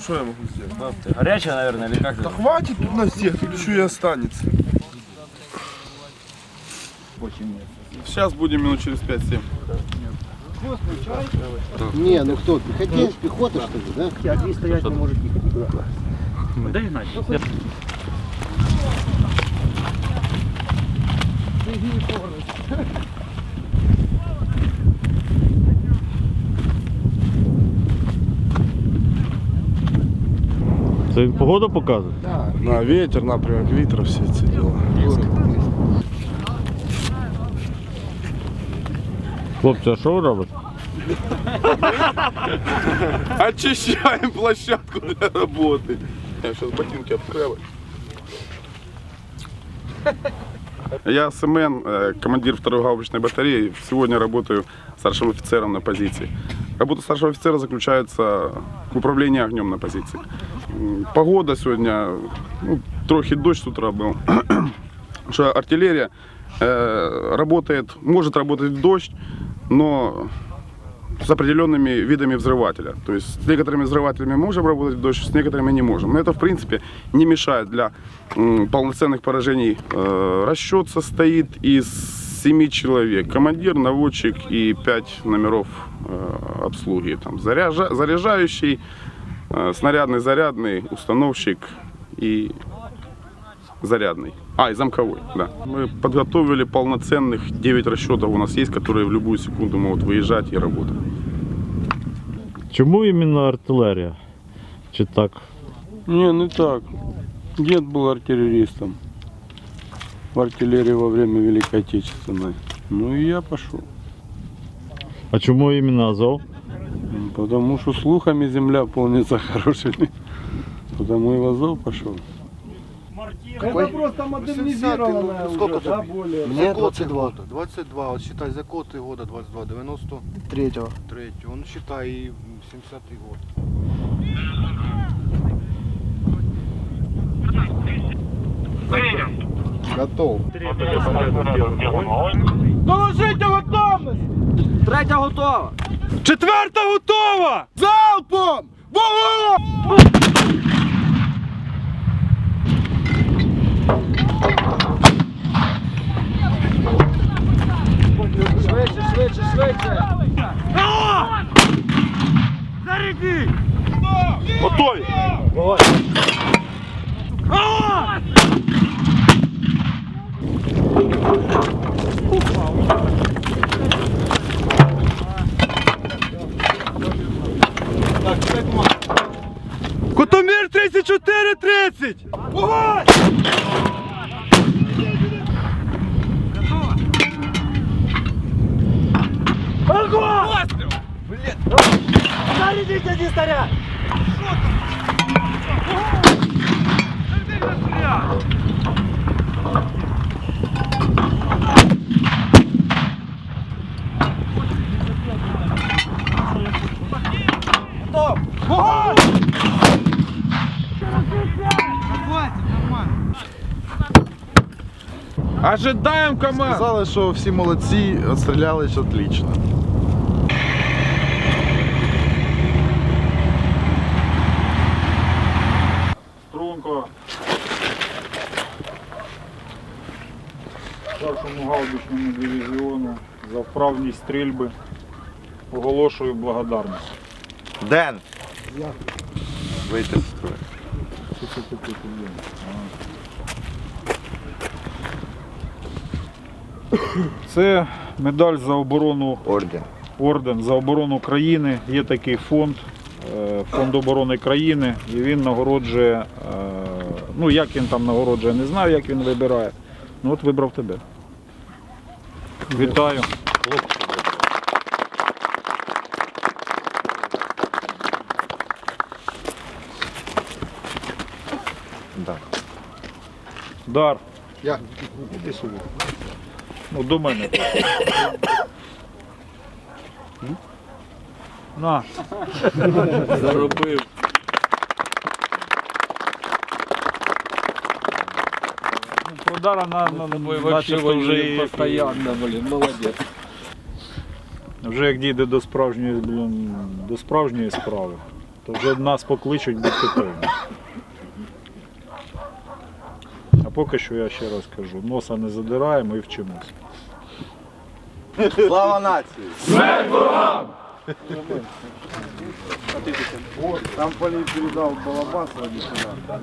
что я могу сделать? Ты горячая, наверное, или как? Да хватит тут на всех, тут еще и останется. Сейчас будем минут через 5-7. Не, ну кто, пехотинец, пехота что ли, да? Один стоять не может ехать никуда. Да, Геннадий. Це він погоду показує? На ветер, напрямок ветра, все эти дела. Хлопці, а що ви робите? Очищаем площадку для работы. Я сейчас ботинки открою. Я СМН, э, командир второй гаубичной батареи. Сегодня работаю старшим офицером на позиции. Работа старшего офицера заключается в управлении огнем на позиции. Погода сегодня, ну, трохи дождь с утра был. Что артиллерия э, работает, может работать в дождь, но с определенными видами взрывателя. То есть с некоторыми взрывателями можем работать в дождь, с некоторыми не можем. Но это, в принципе, не мешает для м, полноценных поражений. Э, расчет состоит из семи человек. Командир, наводчик и пять номеров э, обслуги. Там, заряжа- заряжающий, снарядный, зарядный, установщик и зарядный. А, и замковой, да. Мы подготовили полноценных 9 расчетов у нас есть, которые в любую секунду могут выезжать и работать. Чому іменно артилерія? Чи так? Не, не так. Дед был артиллеристом в артиллерии во время Великой Отечественной. Ну и я пошел. А чому іменно Азов? Потому что слухами земля полнится хорошими. Потому и в Азов пошел. Какой? просто модернизированная ну, сколько уже, да, тебе? более? Мне коты 22. года. 22. Вот считай, за коты года 22. 93 Третьего. Третьего, Он считай и 70 год. Готов. Доложите готовність! Третя готова! Четверта готова! Залпом! Швидше, швидше, швидше! Готові! Кутомір 30! Вогонь! Готово! Огонь! Пострел! Блин! Зарядите, не снаряд! Ожидаем команд! Сказали, що всі молодці, відстрілялись отлично. Струнко. Старшому гаубичному дивізіону за вправність стрільби. Оголошую благодарність. Ден! Вийти з строю. Це медаль за оборону Орден. орден за оборону країни. Є такий фонд, е, фонд оборони країни, і він нагороджує. е, Ну як він там нагороджує, не знаю, як він вибирає. Ну от вибрав тебе. Вітаю. Да. Дар. Я. Іди сюди. Ну, до мене. На. Заробив. Ну, про на, на, Тобой вообще начебто вже, і- постоянно, блин, молодец. вже як дійде до справжньої, блін, до справжньої справи, то вже нас покличуть будьте певні. Поки що я ще раз кажу, носа не задираємо і вчимося. Слава нації! Там Полей передал балабан сразу сюда.